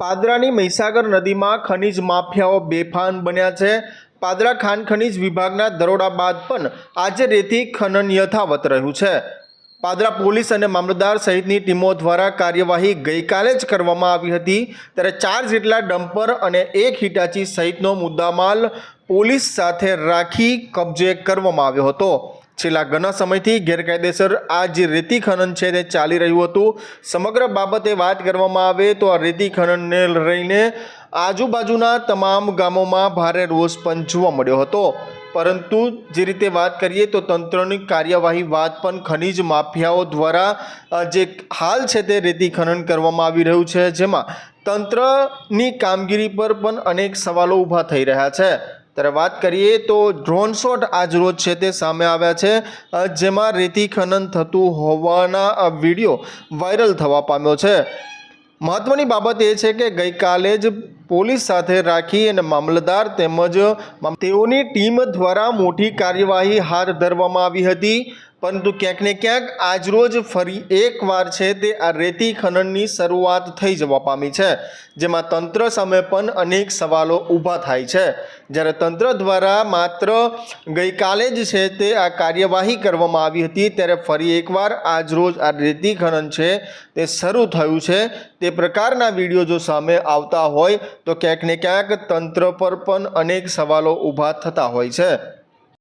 પાદરાની મહીસાગર નદીમાં ખનીજ માફિયાઓ બેફાન બન્યા છે. પાદરા ખાન ખનિજ વિભાગના દરોડા બાદ પણ આજે રેતી ખનન યથાવત રહ્યું છે. પાદરા પોલીસ અને મામલતદાર સહિતની ટીમો દ્વારા કાર્યવાહી ગઈકાલે જ કરવામાં આવી હતી. ત્યારે ચાર જેટલા ડમ્પર અને એક હિટાચી સહિતનો મુદ્દામાલ પોલીસ સાથે રાખી કબજે કરવામાં આવ્યો હતો. છેલ્લા ઘણા સમયથી ગેરકાયદેસર આ જે રેતી ખનન છે તે ચાલી રહ્યું હતું. સમગ્ર બાબતે વાત કરવામાં આવે તો આ રેતી ખનનને લઈને આજુબાજુના તમામ ગામોમાં ભારે રોષ પણ જોવા મળ્યો હતો. પરંતુ જે રીતે વાત કરીએ તો તંત્રની કાર્યવાહી વાત પણ ખનીજ માફિયાઓ દ્વારા જે હાલ છે તે રેતી ખનન કરવામાં આવી રહ્યું છે, જેમાં તંત્રની કામગીરી પર પણ અનેક સવાલો ઊભા થઈ રહ્યા છે. ત્યારે વાત કરીએ તો ડ્રોન શોટ આજ રોજ છે તે સામે આવ્યા છે. જેમાં રેતી ખનન થતું હોવાના વીડિયો વાયરલ થવા પામ્યો છે. મહત્વની બાબત એ છે કે ગઈકાલે જ પોલીસ સાથે રાખી અને મામલતદાર તેમજ તેઓની ટીમ દ્વારા મોટી કાર્યવાહી હાથ ધરવામાં આવી હતી. પરંતુ ક્યાંક ને ક્યાંક આજરોજ ફરી એકવાર છે તે આ રેતી ખનનની શરૂઆત થઈ જવા પામી છે, જેમાં તંત્ર સામે પણ અનેક સવાલો ઊભા થાય છે. જ્યારે તંત્ર દ્વારા માત્ર ગઈકાલે જ છે તે આ કાર્યવાહી કરવામાં આવી હતી, ત્યારે ફરી એકવાર આજરોજ આ રેતી ખનન છે તે શરૂ થયું છે. તે પ્રકારના વીડિયો જો સામે આવતા હોય તો ક્યાંક ને ક્યાંક તંત્ર પર પણ અનેક સવાલો ઊભા થતા હોય છે.